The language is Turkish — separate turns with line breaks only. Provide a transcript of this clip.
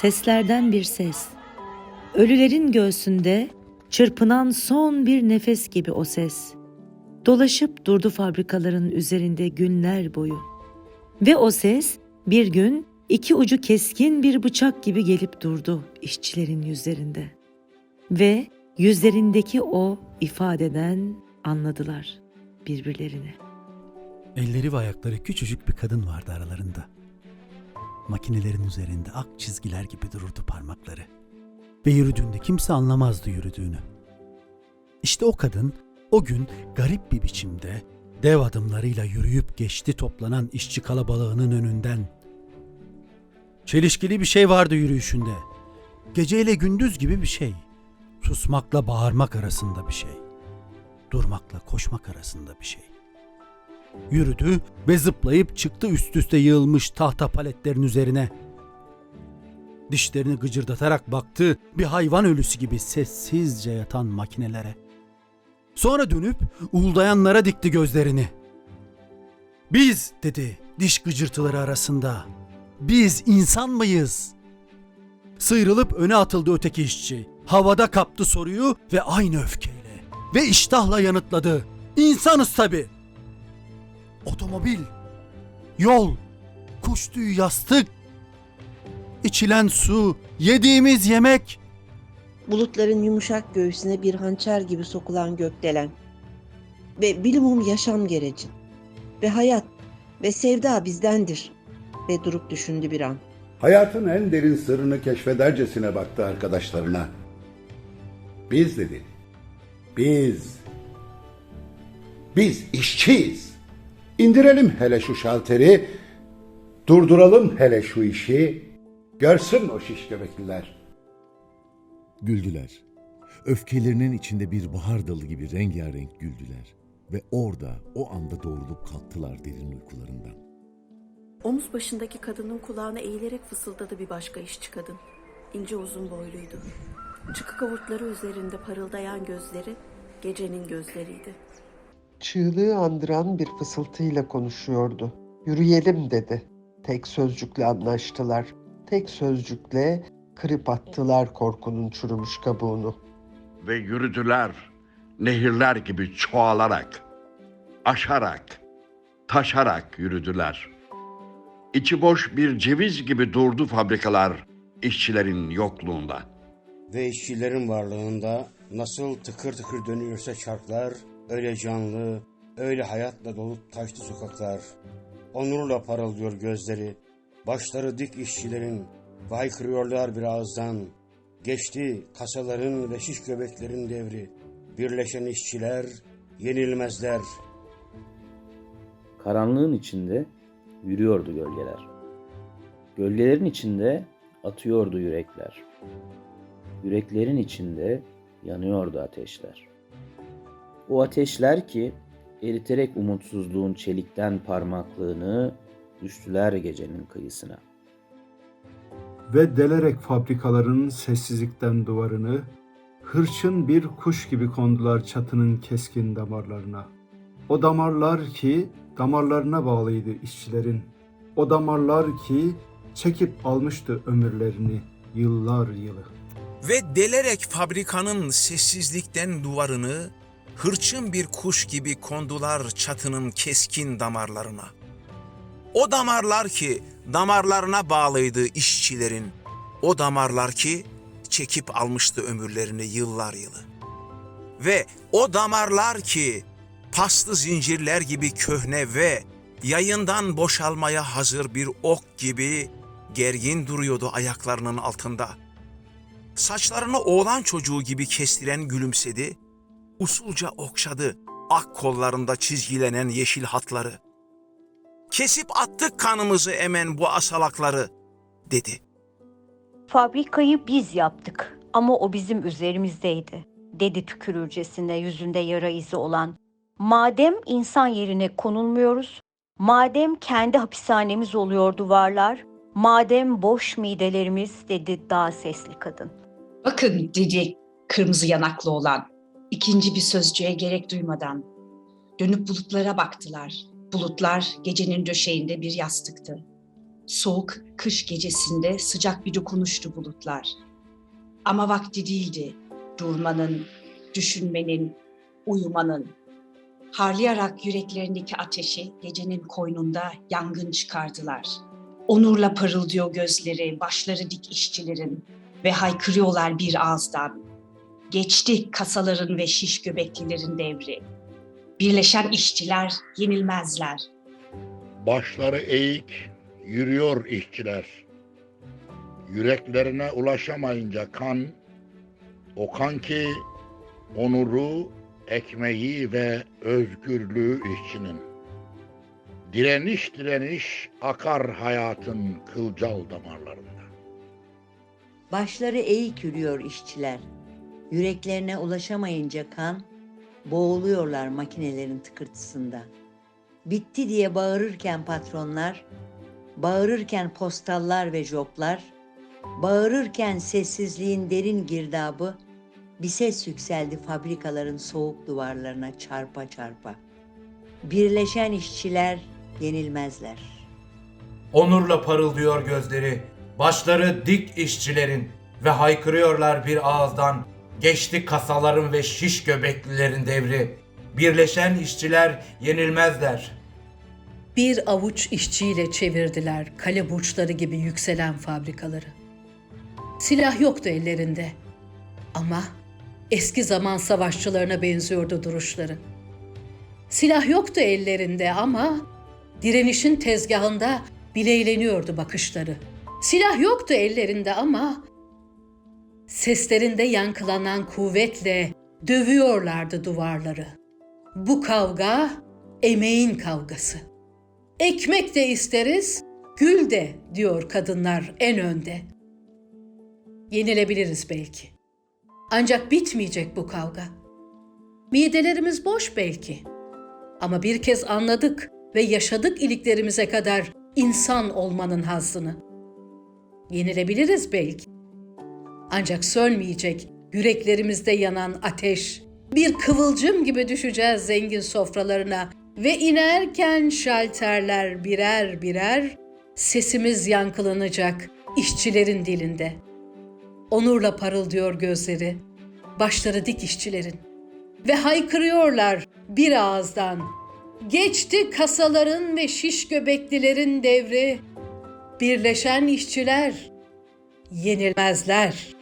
seslerden bir ses. Ölülerin göğsünde çırpınan son bir nefes gibi o ses. Dolaşıp durdu fabrikaların üzerinde günler boyu. Ve o ses bir gün iki ucu keskin bir bıçak gibi gelip durdu işçilerin yüzlerinde. Ve yüzlerindeki o ifadeden anladılar birbirlerini.
Elleri ve ayakları küçücük bir kadın vardı aralarında. Makinelerin üzerinde ak çizgiler gibi dururdu parmakları. Ve yürüdüğünde kimse anlamazdı yürüdüğünü. İşte o kadın o gün garip bir biçimde dev adımlarıyla yürüyüp geçti toplanan işçi kalabalığının önünden. Çelişkili bir şey vardı yürüyüşünde. Geceyle gündüz gibi bir şey. Susmakla bağırmak arasında bir şey. Durmakla koşmak arasında bir şey. Yürüdü ve zıplayıp çıktı üst üste yığılmış tahta paletlerin üzerine. Dişlerini gıcırdatarak baktı bir hayvan ölüsü gibi sessizce yatan makinelere. Sonra dönüp uğuldayanlara dikti gözlerini. Biz dedi diş gıcırtıları arasında. Biz insan mıyız? Sıyrılıp öne atıldı öteki işçi. Havada kaptı soruyu ve aynı öfkeyle ve iştahla yanıtladı. İnsanız tabii. Otomobil, yol, kuş tüyü yastık, içilen su, yediğimiz yemek.
bulutların yumuşak göğsüne bir hançer gibi sokulan gökdelen ve bilimum yaşam gerecin ve hayat ve sevda bizdendir ve durup düşündü bir an.
Hayatın en derin sırrını keşfedercesine baktı arkadaşlarına. Biz dedi. Biz. Biz işçiyiz. İndirelim hele şu şalteri. Durduralım hele şu işi. Görsün o şiş göbekliler.
Güldüler. Öfkelerinin içinde bir bahar dalı gibi rengarenk güldüler. Ve orada o anda doğrulup kalktılar derin uykularından.
Omuz başındaki kadının kulağına eğilerek fısıldadı bir başka işçi kadın. İnce uzun boyluydu. Çıkık avurtları üzerinde parıldayan gözleri gecenin gözleriydi.
Çığlığı andıran bir fısıltıyla konuşuyordu. Yürüyelim dedi. Tek sözcükle anlaştılar. Tek sözcükle kırıp attılar korkunun çürümüş kabuğunu.
ve yürüdüler nehirler gibi çoğalarak, aşarak, taşarak yürüdüler. İçi boş bir ceviz gibi durdu fabrikalar işçilerin yokluğunda.
ve işçilerin varlığında nasıl tıkır tıkır dönüyorsa çarklar, öyle canlı, öyle hayatla dolup taştı sokaklar. Onurla parıldıyor gözleri, başları dik işçilerin, vay kırıyorlar bir ağızdan. Geçti kasaların ve şiş göbeklerin devri, birleşen işçiler, yenilmezler.
Karanlığın içinde yürüyordu gölgeler. Gölgelerin içinde atıyordu yürekler. Yüreklerin içinde yanıyordu ateşler. O ateşler ki eriterek umutsuzluğun çelikten parmaklığını düştüler gecenin kıyısına.
ve delerek fabrikaların sessizlikten duvarını, hırçın bir kuş gibi kondular çatının keskin damarlarına. O damarlar ki damarlarına bağlıydı işçilerin. O damarlar ki çekip almıştı ömürlerini yıllar yılı.
ve delerek fabrikanın sessizlikten duvarını hırçın bir kuş gibi kondular çatının keskin damarlarına. O damarlar ki damarlarına bağlıydı işçilerin. O damarlar ki çekip almıştı ömürlerini yıllar yılı. Ve o damarlar ki paslı zincirler gibi köhne ve yayından boşalmaya hazır bir ok gibi gergin duruyordu ayaklarının altında.'' Saçlarını oğlan çocuğu gibi kestiren gülümsedi, usulca okşadı ak kollarında çizgilenen yeşil hatları. Kesip attık kanımızı emen bu asalakları, dedi.
Fabrikayı biz yaptık ama o bizim üzerimizdeydi, dedi tükürürcesine yüzünde yara izi olan. Madem insan yerine konulmuyoruz, madem kendi hapishanemiz oluyor duvarlar, madem boş midelerimiz dedi daha sesli kadın.
Bakın dedi kırmızı yanaklı olan ikinci bir sözcüğe gerek duymadan. Dönüp bulutlara baktılar. Bulutlar gecenin döşeğinde bir yastıktı. Soğuk kış gecesinde sıcak bir dokunuştu bulutlar. Ama vakti değildi durmanın, düşünmenin, uyumanın. Harlayarak yüreklerindeki ateşi gecenin koynunda yangın çıkardılar. Onurla parıldıyor gözleri, başları dik işçilerin ve haykırıyorlar bir ağızdan. Geçti kasaların ve şiş göbeklilerin devri. Birleşen işçiler yenilmezler.
Başları eğik yürüyor işçiler. Yüreklerine ulaşamayınca kan, o kan ki onuru, ekmeği ve özgürlüğü işçinin. Direniş direniş akar hayatın kılcal damarlarında.
Başları eğik yürüyor işçiler. Yüreklerine ulaşamayınca kan, boğuluyorlar makinelerin tıkırtısında. Bitti diye bağırırken patronlar, bağırırken postallar ve joplar, bağırırken sessizliğin derin girdabı, bir ses yükseldi fabrikaların soğuk duvarlarına çarpa çarpa. Birleşen işçiler yenilmezler.
Onurla parıldıyor gözleri, başları dik işçilerin ve haykırıyorlar bir ağızdan. Geçti kasaların ve şiş göbeklilerin devri. Birleşen işçiler yenilmezler.
Bir avuç işçiyle çevirdiler kale burçları gibi yükselen fabrikaları. Silah yoktu ellerinde ama eski zaman savaşçılarına benziyordu duruşları. Silah yoktu ellerinde ama direnişin tezgahında bileyleniyordu bakışları. Silah yoktu ellerinde ama seslerinde yankılanan kuvvetle dövüyorlardı duvarları. Bu kavga emeğin kavgası. Ekmek de isteriz, gül de diyor kadınlar en önde. Yenilebiliriz belki. Ancak bitmeyecek bu kavga. Midelerimiz boş belki. Ama bir kez anladık ve yaşadık iliklerimize kadar insan olmanın hazzını. Yenilebiliriz belki. Ancak sönmeyecek yüreklerimizde yanan ateş. Bir kıvılcım gibi düşeceğiz zengin sofralarına ve inerken şalterler birer birer sesimiz yankılanacak işçilerin dilinde. Onurla parıldıyor gözleri, başları dik işçilerin ve haykırıyorlar bir ağızdan. Geçti kasaların ve şiş göbeklilerin devri. Birleşen işçiler yenilmezler.